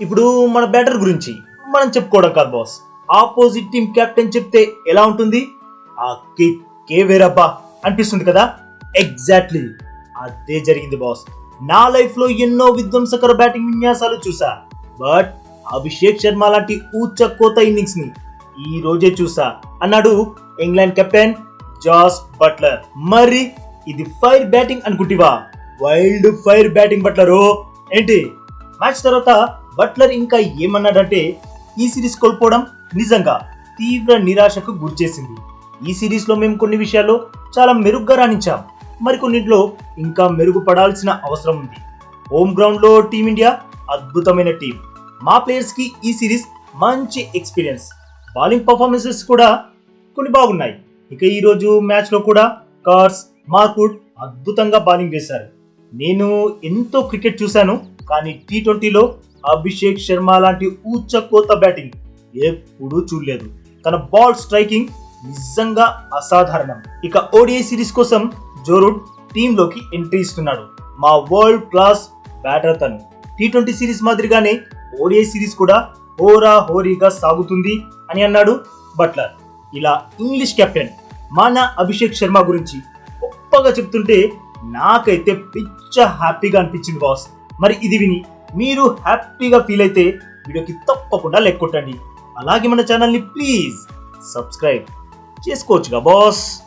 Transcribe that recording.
ఇప్పుడు మన బ్యాటర్ గురించి మనం చెప్పుకోవడం కాదు బాస్ ఆపోజిట్ టీం కెప్టెన్ చెప్తే ఎలా ఉంటుంది? ఆ కే కే వేరబ్బా అనిపిస్తుంది కదా? ఎగ్జాక్ట్లీ అదే జరిగింది బాస్ నా లైఫ్లో ఎన్నో విధ్వంసకర బ్యాటింగ్ విన్యాసాలు చూసా. బట్ అభిషేక్ శర్మ లాంటి ఊచ కోత ఇన్నింగ్స్ని ఈ రోజే చూసా. అన్నాడు ఇంగ్లాండ్ కెప్టెన్ జాస్ బట్లర్ మరి ఇది ఫైర్ బ్యాటింగ్ అనుకుంటివా? వైల్డ్ ఫైర్ బ్యాటింగ్ బట్లరు ఏంటి? మ్యాచ్ తర్వాత బట్లర్ ఇంకా ఏమన్నాడంటే ఈ సిరీస్ కోల్పోవడం నిజంగా తీవ్ర నిరాశకు గురిచేసింది. ఈ సిరీస్లో మేము కొన్ని విషయాల్లో చాలా మెరుగ్గా రాణించాం. మరికొన్నింటిలో ఇంకా మెరుగుపడాల్సిన అవసరం ఉంది. హోమ్ గ్రౌండ్లో టీమిండియా అద్భుతమైన టీం. మా ప్లేయర్స్కి ఈ సిరీస్ మంచి ఎక్స్పీరియన్స్. బౌలింగ్ పర్ఫార్మెన్సెస్ కూడా కొన్ని బాగున్నాయి. ఇక ఈరోజు మ్యాచ్లో కూడా కార్స్ మార్కుడ్ అద్భుతంగా బౌలింగ్ వేశారు. నేను ఎంతో క్రికెట్ చూశాను కానీ టీ ట్వంటీలో అభిషేక్ శర్మ లాంటి ఊచ కోత బ్యాటింగ్ ఎప్పుడూ చూడలేదు. తన బాల్ స్ట్రైకింగ్ నిజంగా అసాధారణం. ఇక ఓడిఐ సిరీస్ కోసం జోరుడ్ టీంలోకి ఎంట్రీ ఇస్తున్నాడు. మా వరల్డ్ క్లాస్ బ్యాటర్ తను టీ ట్వంటీ సిరీస్ మాదిరిగానే ఓడిఐ సిరీస్ కూడా హోరా హోరీగా సాగుతుంది అని అన్నాడు బట్లర్. ఇలా ఇంగ్లీష్ కెప్టెన్ మన అభిషేక్ శర్మ గురించి గొప్పగా చెప్తుంటే నాకైతే పిచ్చ హ్యాపీగా అనిపించింది బాస్. మరి ఇది విని మీరు హ్యాపీగా ఫీల్ అయితే వీడియోకి తప్పకుండా లెక్కొట్టండి అలాగే మన ఛానల్ని ప్లీజ్ సబ్స్క్రైబ్ చేసుకోవచ్చుగా బాస్.